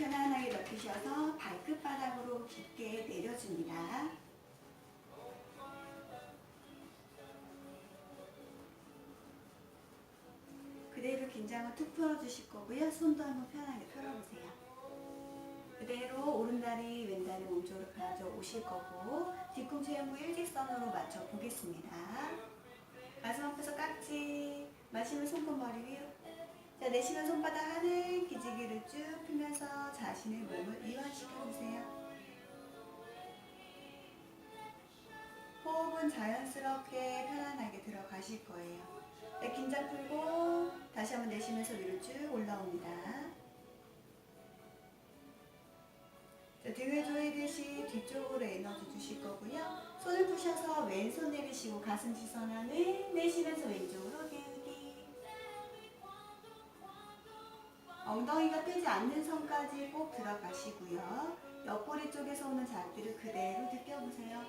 편안하게 넓히셔서 발끝 바닥으로 깊게 내려줍니다. 그대로 긴장을 툭 풀어주실 거고요. 손도 한번 편하게 펴러보세요. 그대로 오른다리 왼다리 몸쪽으로 가져 오실 거고 뒤꿈치 연구 일직선으로 맞춰 보겠습니다. 가슴 앞에서 깍지 마시면 손끝 머리 위로 자 내쉬면 손바닥 하늘 자신의 몸을 이완시켜 보세요. 호흡은 자연스럽게 편안하게 들어가실 거예요. 네, 긴장 풀고 다시 한번 내쉬면서 위로 쭉 올라옵니다. 자, 등을 조이듯이 뒤쪽으로 에너지 주실 거고요. 손을 푸셔서 왼손 내리시고 가슴 지선하는 내쉬면서 왼쪽으로 엉덩이가 뜨지 않는 선까지 꼭 들어가시고요. 옆구리 쪽에서 오는 자극들을 그대로 느껴보세요.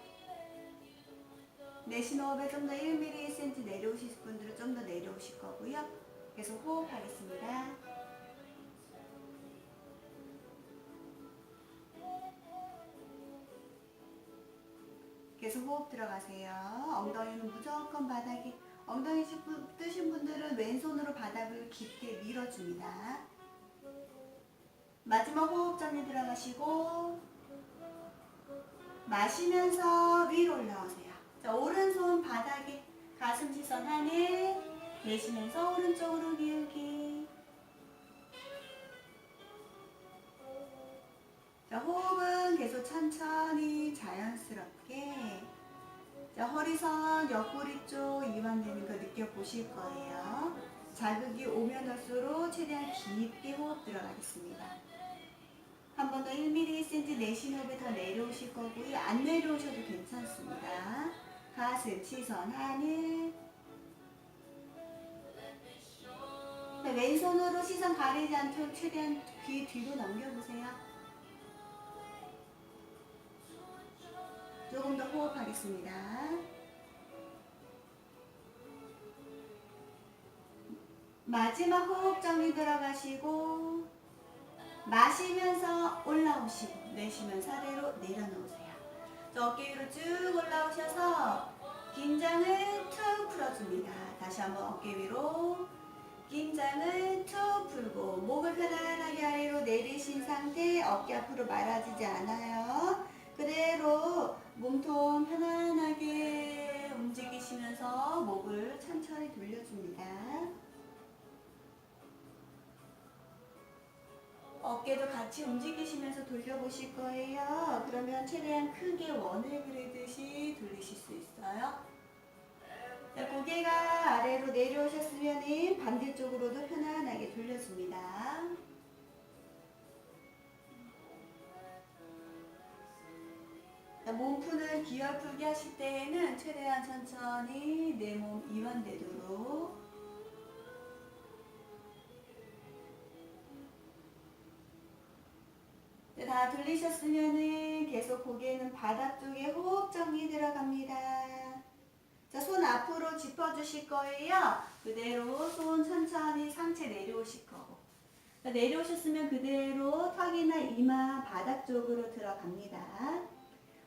내쉬는 호흡에 좀 더 1mm, 1cm 내려오실 분들은 좀 더 내려오실 거고요. 계속 호흡하겠습니다. 계속 호흡 들어가세요. 엉덩이는 무조건 바닥에 엉덩이 짚- 뜨신 분들은 왼손으로 바닥을 깊게 밀어줍니다. 마지막 호흡 정리 들어가시고 마시면서 위로 올라오세요. 자, 오른손 바닥에 가슴 지선 하늘 내쉬면서 오른쪽으로 기울기 자, 호흡은 계속 천천히 자연스럽게 자, 허리선 옆구리 쪽 이완되는 거 느껴보실 거예요. 자극이 오면 올수록 최대한 깊게 호흡 들어가겠습니다. 한번 더 1mm, 1cm 내쉬는 호흡에 더 내려오실 거고요. 안 내려오셔도 괜찮습니다. 가슴, 시선, 하늘. 자, 왼손으로 시선 가리지 않도록 최대한 귀 뒤로 넘겨보세요. 조금 더 호흡하겠습니다. 마지막 호흡 정리 들어가시고 마시면서 올라오시고 내쉬면서 아래로 내려놓으세요. 자, 어깨 위로 쭉 올라오셔서 긴장을 툭 풀어줍니다. 다시 한번 어깨 위로 긴장을 툭 풀고 목을 편안하게 아래로 내리신 상태 어깨 앞으로 말아지지 않아요. 그대로 몸통 편안하게 움직이시면서 목을 천천히 돌려줍니다. 어깨도 같이 움직이시면서 돌려보실 거예요. 그러면 최대한 크게 원을 그리듯이 돌리실 수 있어요. 자, 고개가 아래로 내려오셨으면 반대쪽으로도 편안하게 돌려줍니다. 자, 몸 푸는 기어 풀기 하실 때에는 최대한 천천히 내 몸 이완되도록 네, 다 들리셨으면은 계속 고개는 바닥 쪽에 호흡 정리 들어갑니다. 자, 손 앞으로 짚어주실 거예요. 그대로 손 천천히 상체 내려오실 거고. 자, 내려오셨으면 그대로 턱이나 이마 바닥 쪽으로 들어갑니다.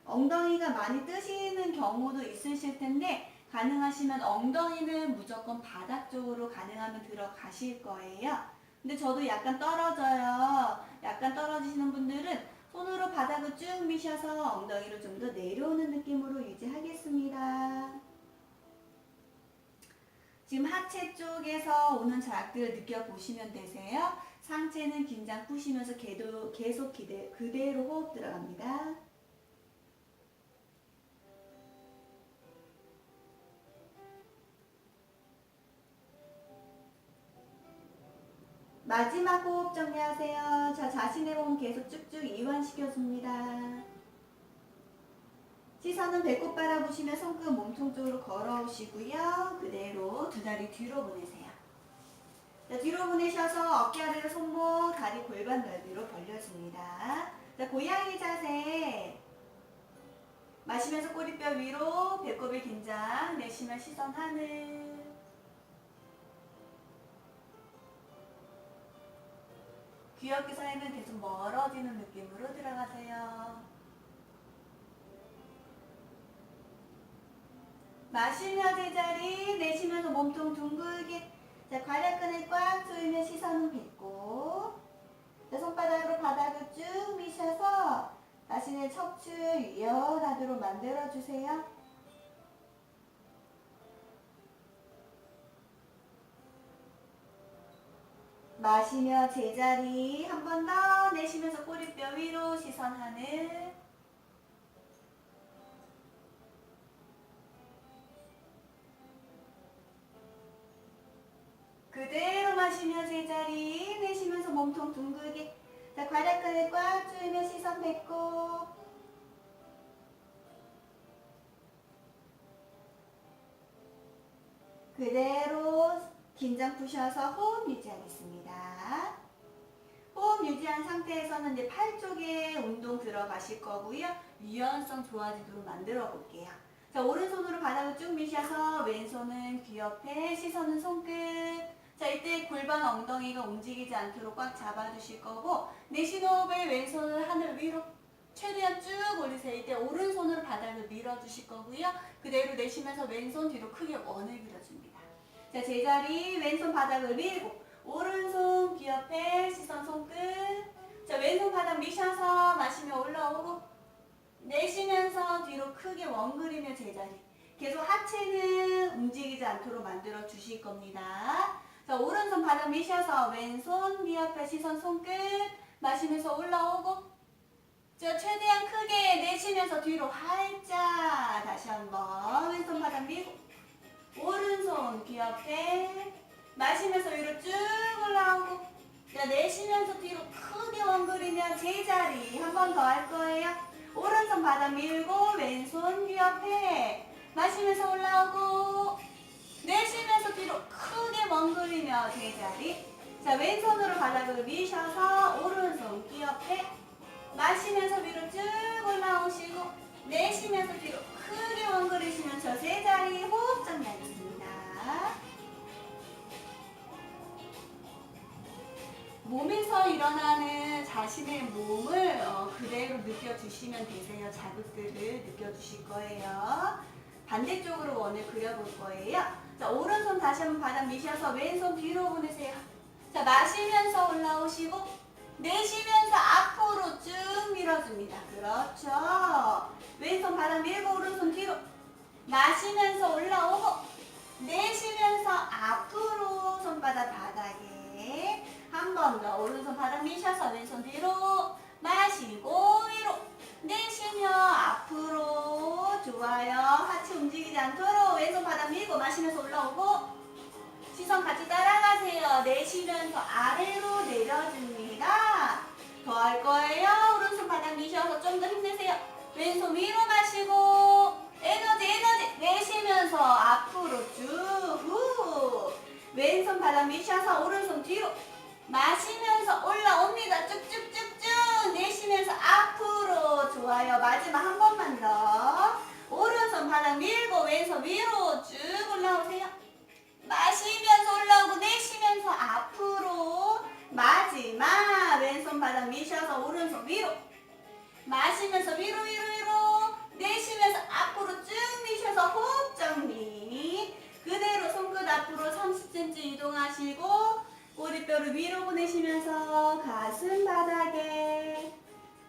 엉덩이가 많이 뜨시는 경우도 있으실 텐데, 가능하시면 엉덩이는 무조건 바닥 쪽으로 가능하면 들어가실 거예요. 근데 저도 약간 떨어져요. 약간 떨어지시는 분들은 손으로 바닥을 쭉 미셔서 엉덩이를 좀 더 내려오는 느낌으로 유지하겠습니다. 지금 하체 쪽에서 오는 자극을 느껴보시면 되세요. 상체는 긴장 푸시면서 계속 기대, 그대로 호흡 들어갑니다. 마지막 호흡 정리하세요. 자, 자신의 몸 계속 쭉쭉 이완시켜줍니다. 시선은 배꼽 바라보시며 손끝 몸통 쪽으로 걸어오시고요. 그대로 두 다리 뒤로 보내세요. 자, 뒤로 보내셔서 어깨 아래로 손목, 다리 골반 넓이로 벌려줍니다. 자, 고양이 자세. 마시면서 꼬리뼈 위로, 배꼽을 긴장, 내쉬면 시선 하늘. 살면 계속 멀어지는 느낌으로 들어가세요. 마시며 제자리 내쉬면서 몸통 둥글게 자 괄약근을 꽉 조이며 시선은 빗고 자 손바닥으로 바닥을 쭉 미셔서 자신의 척추 유연하도록 만들어 주세요. 마시며 제자리 한 번 더 내쉬면서 꼬리뼈 위로 시선 하늘 그대로 마시며 제자리 내쉬면서 몸통 둥글게 자 괄약근을 꽉 조이며 시선 뱉고 그대로 긴장 푸셔서 호흡 유지하겠습니다. 호흡 유지한 상태에서는 이제 팔 쪽에 운동 들어가실 거고요. 유연성 좋아지도록 만들어 볼게요. 자, 오른손으로 바닥을 쭉 미셔서 왼손은 귀 옆에, 시선은 손끝. 자, 이때 골반 엉덩이가 움직이지 않도록 꽉 잡아주실 거고, 내쉬는 호흡에 왼손을 하늘 위로 최대한 쭉 올리세요. 이때 오른손으로 바닥을 밀어주실 거고요. 그대로 내쉬면서 왼손 뒤로 크게 원을 그려줍니다. 자, 제자리 왼손 바닥을 밀고, 오른손 귀 옆에, 시선 손끝. 자, 왼손 바닥 미셔서 마시며 올라오고, 내쉬면서 뒤로 크게 원 그리며 제자리. 계속 하체는 움직이지 않도록 만들어 주실 겁니다. 자, 오른손 바닥 미셔서 왼손 귀 옆에 시선 손끝 마시면서 올라오고 자, 최대한 크게 내쉬면서 뒤로 활짝 다시 한번 왼손 바닥 밀고 오른손 귀 옆에 마시면서 위로 쭉 올라오고 자, 내쉬면서 뒤로 크게 원그리며 제자리 한 번 더 할 거예요. 오른손 바닥 밀고 왼손 귀 옆에 마시면서 올라오고 내쉬면서 뒤로 크게 멍그리며 제자리 자 왼손으로 바닥을 미셔서 오른손 귀 옆에 마시면서 위로 쭉 올라오시고 내쉬면서 뒤로 크게 멍그리시면서 제자리 호흡 정리하겠습니다 몸에서 일어나는 자신의 몸을 어, 그대로 느껴주시면 되세요. 자극들을 느껴주실 거예요. 반대쪽으로 원을 그려볼 거예요. 자, 오른손 다시 한번 바닥 미셔서 왼손 뒤로 보내세요. 자, 마시면서 올라오시고 내쉬면서 앞으로 쭉 밀어줍니다. 그렇죠. 왼손 바닥 밀고 오른손 뒤로 마시면서 올라오고 내쉬면서 앞으로 손바닥 바닥에 한 번 더 오른손 바닥 미셔서 왼손 뒤로 마시고 위로 내쉬며 앞으로 좋아요. 하체 움직이지 않도록 왼손 바닥 밀고 마시면서 올라오고 시선 같이 따라가세요. 내쉬면서 아래로 왼손 위로 마시고 에너지 에너지 내쉬면서 앞으로 쭉 왼손 바닥 미셔서 오른손 뒤로 마시면서 올라옵니다. 쭉쭉쭉쭉 내쉬면서 앞으로 좋아요. 마지막 한 번만 더. 오른손 바닥 밀고 왼손 위로 쭉 올라오세요. 마시면서 올라오고 내쉬면서 앞으로 마지막 왼손 바닥 미셔서 오른손 위로 마시면서 위로 내쉬면서 앞으로 쭉 미셔서 호흡 정리 그대로 손끝 앞으로 30cm 이동하시고 꼬리뼈를 위로 보내시면서 가슴 바닥에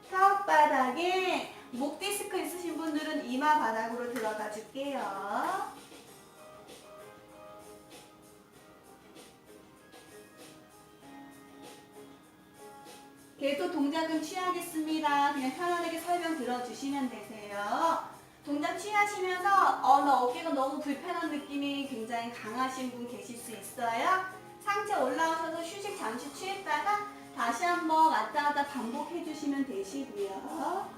턱 바닥에 목 디스크 있으신 분들은 이마 바닥으로 들어가 줄게요. 계속 동작은 취하겠습니다. 그냥 편안하게 설명 들어주시면 되세요. 동작 취하시면서 어, 나 어깨가 너무 불편한 느낌이 굉장히 강하신 분 계실 수 있어요. 상체 올라오셔서 휴식 잠시 취했다가 다시 한번 왔다 갔다 반복해 주시면 되시고요.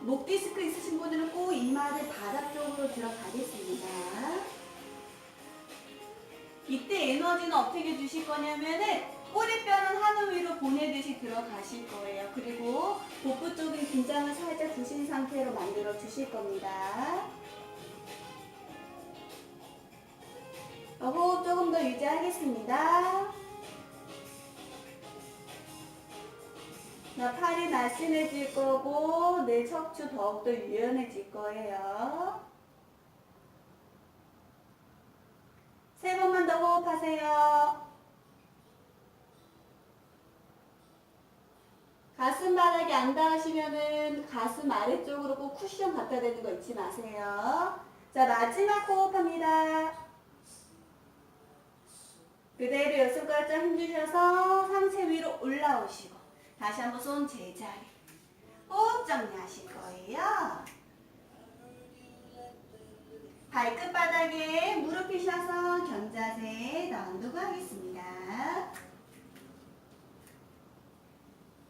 목 디스크 있으신 분들은 꼭 이마를 바닥 쪽으로 들어가겠습니다. 이때 에너지는 어떻게 주실 거냐면은 꼬리뼈는 하늘 위로 보내듯이 들어가실 거예요. 그리고 복부 쪽은 긴장을 살짝 주신 상태로 만들어 주실 겁니다. 호흡 조금 더 유지하겠습니다. 나 팔이 날씬해질 거고 내 척추 더욱더 유연해질 거예요. 세 번만 더 호흡하세요. 가슴 바닥에 안 닿으시면은 가슴 아래쪽으로 꼭 쿠션 갖다 대는 거 잊지 마세요. 자, 마지막 호흡합니다. 그대로 여손가락짝 힘주셔서 상체 위로 올라오시고 다시 한번 손 제자리 호흡 정리하실 거예요. 발끝 바닥에 무릎 펴셔서 견자세 놔두고 하겠습니다.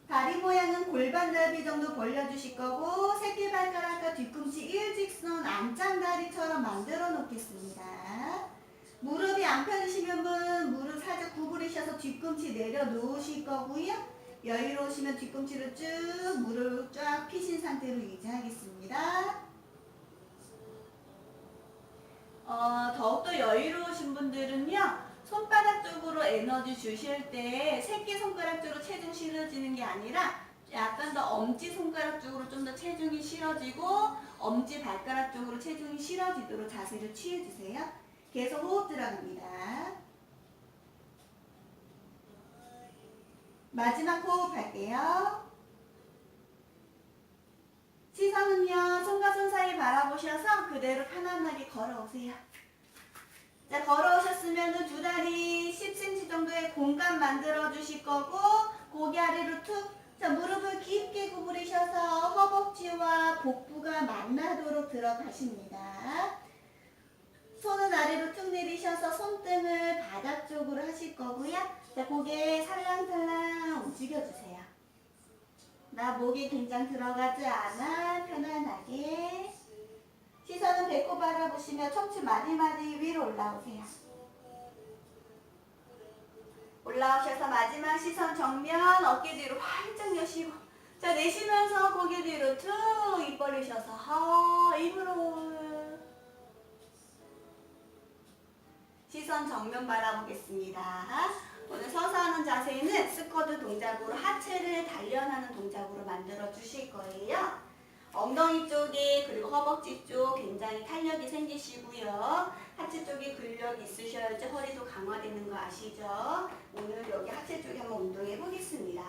다리 모양은 골반 넓이 정도 벌려주실 거고 새끼발가락과 뒤꿈치 일직선 안짱다리처럼 만들어 놓겠습니다. 무릎이 안 펴지시면 분 무릎 살짝 구부리셔서 뒤꿈치 내려놓으실 거고요. 여유로우시면 뒤꿈치를 쭉 무릎 쫙 피신 상태로 유지하겠습니다. 어, 더욱더 여유로우신 분들은요. 손바닥 쪽으로 에너지 주실 때 새끼손가락 쪽으로 체중 실어지는 게 아니라 약간 더 엄지 손가락 쪽으로 좀 더 체중이 실어지고 엄지 발가락 쪽으로 체중이 실어지도록 자세를 취해주세요. 계속 호흡 들어갑니다. 마지막 호흡 할게요. 시선은요, 손과 손 사이 바라보셔서 그대로 편안하게 걸어오세요. 자, 걸어오셨으면 두 다리 10cm 정도의 공간 만들어 주실 거고, 고개 아래로 툭, 자, 무릎을 깊게 구부리셔서 허벅지와 복부가 만나도록 들어가십니다. 내리셔서 손등을 바닥 쪽으로 하실 거고요. 자, 고개 살랑살랑 움직여주세요. 나 목이 긴장 들어가지 않아 편안하게 시선은 배꼽 바라보시며 척추 마디마디 위로 올라오세요. 올라오셔서 마지막 시선 정면 어깨 뒤로 활짝 여시고 자 내쉬면서 고개 뒤로 툭입 벌리셔서 하 입으로 시선 정면 바라보겠습니다. 오늘 서서 하는 자세는 스쿼트 동작으로 하체를 단련하는 동작으로 만들어 주실 거예요. 엉덩이 쪽에 그리고 허벅지 쪽 굉장히 탄력이 생기시고요. 하체 쪽에 근력이 있으셔야지 허리도 강화되는 거 아시죠? 오늘 여기 하체 쪽에 한번 운동해 보겠습니다.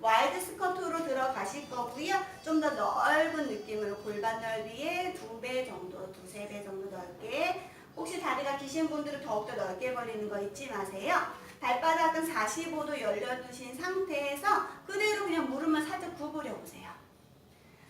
와이드 스쿼트로 들어가실 거고요. 좀 더 넓은 느낌으로 골반 넓이에 두 배 정도, 두세 배 정도 넓게 혹시 다리가 기신 분들은 더욱더 넓게 벌리는 거 잊지 마세요. 발바닥은 45도 열려두신 상태에서 그대로 그냥 무릎만 살짝 구부려 보세요.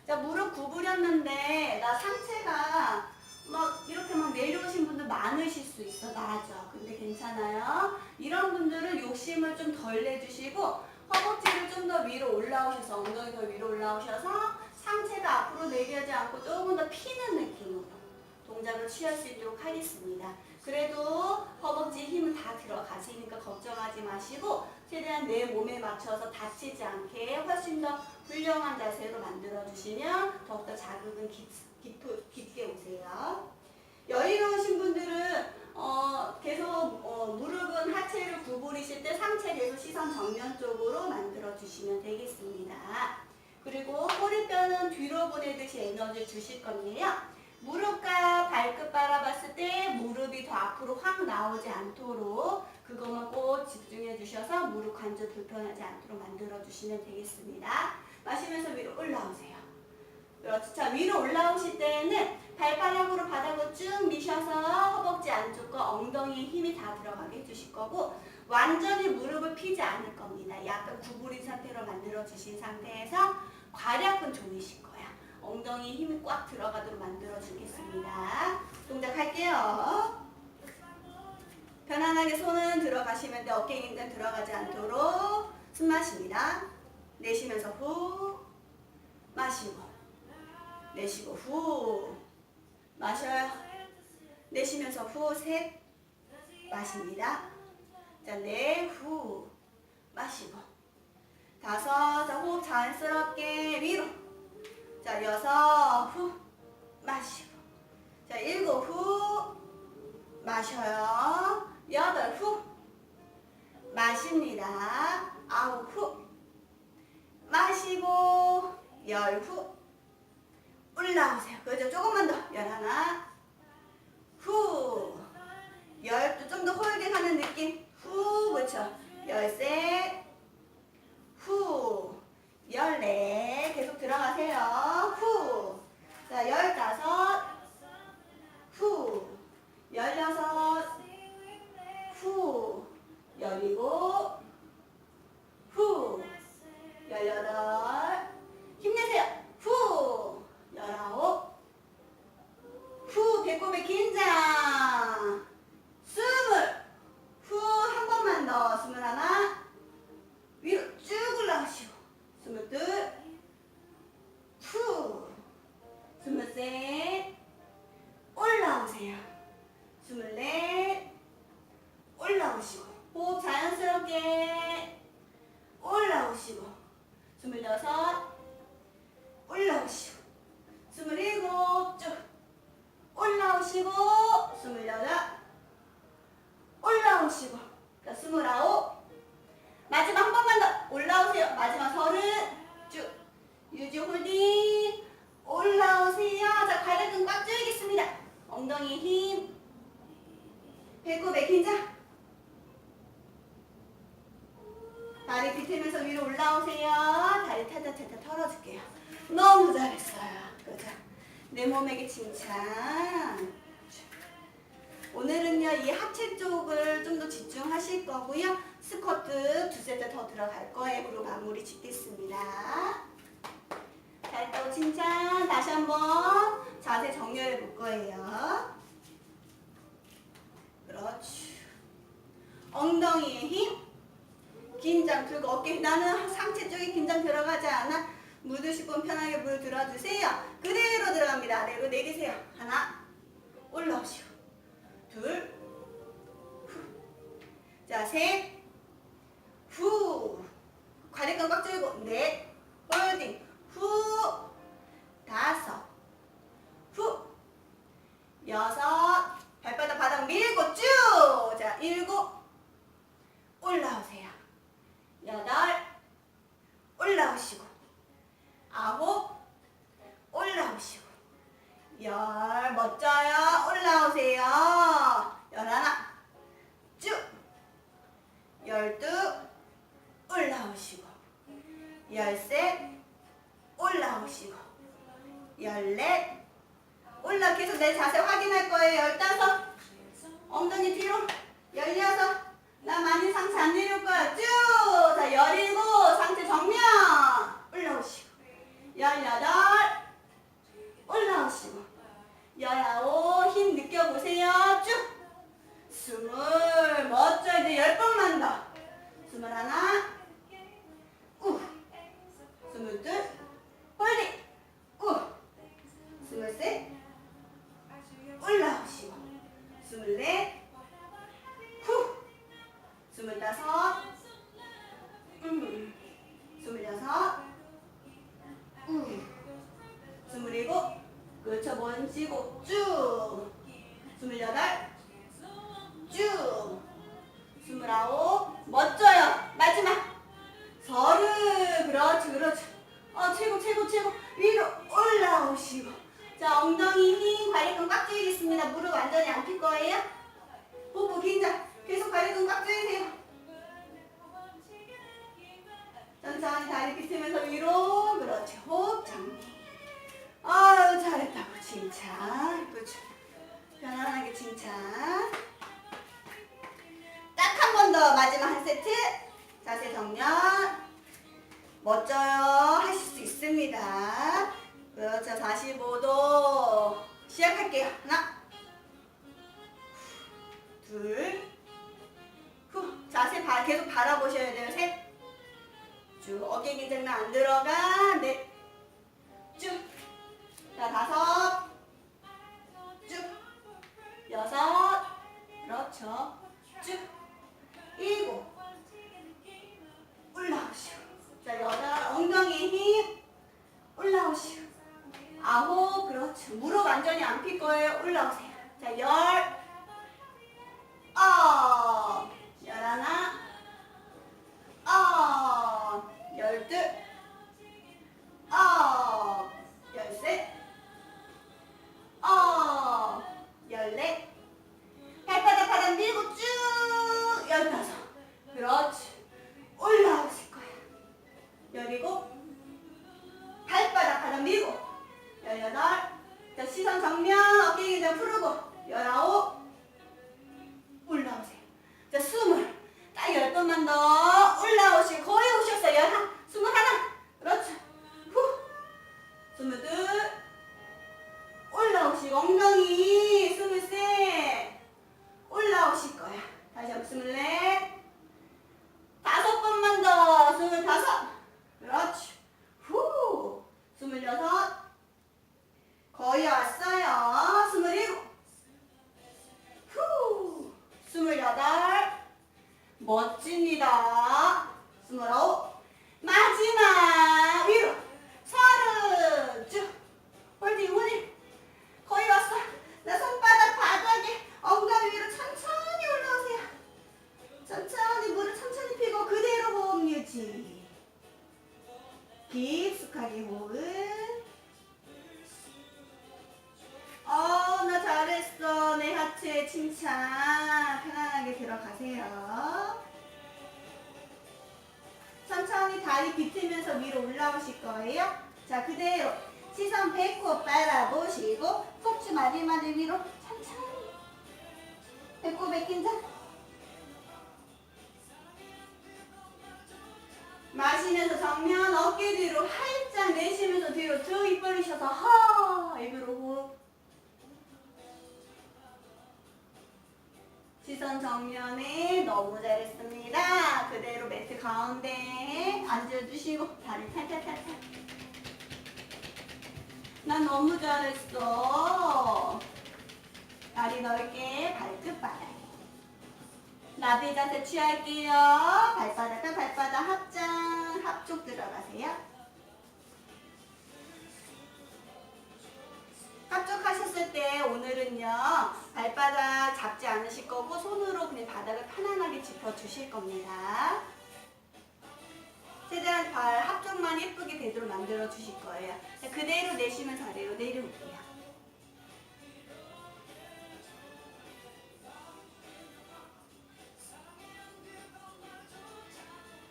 자, 무릎 구부렸는데 나 상체가 막 이렇게 막 내려오신 분들 많으실 수 있어. 맞아. 근데 괜찮아요. 이런 분들은 욕심을 좀 덜 내주시고 허벅지를 좀 더 위로 올라오셔서 엉덩이 더 위로 올라오셔서 상체가 앞으로 내려지 않고 조금 더 피는 취할 수 있도록 하겠습니다. 그래도 허벅지 힘은 다 들어가시니까 걱정하지 마시고 최대한 내 몸에 맞춰서 다치지 않게 훨씬 더 훌륭한 자세로 만들어 주시면 더욱더 자극은 깊, 깊, 깊게 오세요. 여유로우신 분들은 어, 계속 어, 무릎은 하체를 구부리실 때 상체 계속 시선 정면 쪽으로 만들어 주시면 되겠습니다. 그리고 꼬리뼈는 뒤로 보내듯이 에너지 주실 건데요. 무릎과 발끝 바라봤을 때 무릎이 더 앞으로 확 나오지 않도록 그것만 꼭 집중해 주셔서 무릎 관절 불편하지 않도록 만들어 주시면 되겠습니다. 마시면서 위로 올라오세요. 그렇죠. 자, 위로 올라오실 때는 발바닥으로 바닥을 쭉 미셔서 허벅지 안쪽과 엉덩이에 힘이 다 들어가게 해주실 거고 완전히 무릎을 피지 않을 겁니다. 약간 구부린 상태로 만들어 주신 상태에서 괄약근 조이실 거야. 엉덩이 힘이 꽉 들어가도록 만들어 주겠습니다. 동작 할게요. 편안하게 손은 들어가시면 돼. 어깨 긴장 들어가지 않도록 숨 마십니다. 내쉬면서 후 마시고 내쉬고 후 마셔요. 내쉬면서 후셋 마십니다. 자, 네, 후 마시고 다섯, 자, 호흡 자연스럽게 위로 자, 여섯 후 마시고. 자, 일곱 후 마셔요. 여덟 후 마십니다. 아홉 후 마시고 열 후 올라오세요. 그죠? 조금만 더. 열 하나 후 열두 좀 더 홀딩하는 느낌 후 그렇죠. 열셋 후 14 계속 들어가세요. 후. 자, 15, 후. 16, 후. 열이고 후. 18, 힘내세요. 후. 19, 후. 배꼽에 긴장. 엉덩이 힘. 배꼽 맥힌 자. 다리 비틀면서 위로 올라오세요. 다리 타다타다 털어줄게요. 너무 잘했어요. 그죠? 내 몸에게 칭찬. 오늘은요, 이 하체 쪽을 좀 더 집중하실 거고요. 스쿼트 두 세트 더 들어갈 거예요. 그리고 마무리 짓겠습니다. 자, 또 칭찬. 다시 한번 자세 정렬해 볼 거예요. 그렇지. 엉덩이에 힘. 긴장 풀고 어깨 나는 상체 쪽에 긴장 들어가지 않아. 묻으시고 편하게 물 들어주세요. 그대로 들어갑니다. 네, 아래로 내리세요. 하나. 올라오시고. 둘. 후. 자, 셋. 둘, 후, 자세 바, 계속 바라보셔야 돼요. 셋, 쭉. 어깨 긴장나 안 들어가, 넷, 멋집니다. 스물아홉. 위로 올라오실 거예요. 자, 그대로 시선 배꼽 바라보시고 척추 마디마디 위로 천천히. 배꼽에 긴장 마시면서 정면 어깨 뒤로 활짝 내쉬면서 뒤로 쭉 입 벌리셔서 하 입으로 호흡 시선 정면에 너무 잘했습니다. 그대로 매트 가운데 앉아주시고 다리 탈탈탈탈. 난 너무 잘했어. 다리 넓게 발끝 바닥. 나비 자세 취할게요. 발바닥과 발바닥 합장 합쪽 들어가세요. 합쪽 하셨을 때 오늘은요 발바닥 잡지 않으실 거고 손으로 그냥 바닥을 편안하게 짚어 주실 겁니다. 최대한 발 합쪽만 예쁘게 되도록 만들어 주실 거예요. 그대로 내쉬면 아래로 내려올게요.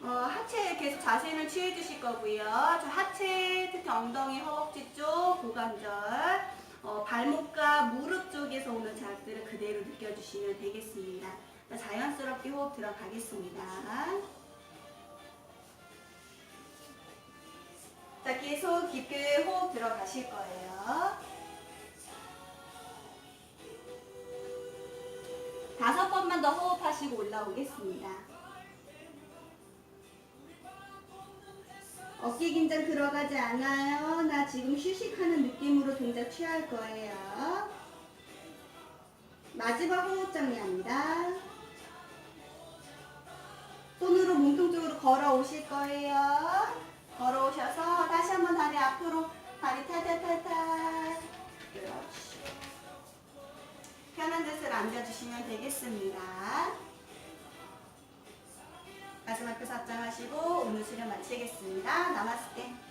어, 하체 계속 자세는 취해 주실 거고요. 저 하체 특히 엉덩이, 허벅지 쪽, 고관절, 어, 발목과 무릎 쪽에서 오는 자극들을 그대로 느껴주시면 되겠습니다. 자, 자연스럽게 호흡 들어가겠습니다. 자, 계속 깊게 호흡 들어가실 거예요. 다섯 번만 더 호흡하시고 올라오겠습니다. 어깨 긴장 들어가지 않아요. 나 지금 휴식하는 느낌으로 동작 취할 거예요. 마지막 호흡 정리합니다. 손으로 몸통 쪽으로 걸어 오실 거예요. 걸어 오셔서 다시 한번 다리 앞으로 다리 탈탈탈탈. 그렇지. 편한 자세로 앉아주시면 되겠습니다. 가슴 앞에 사장 하시고 오늘 수련 마치겠습니다. 나마스테.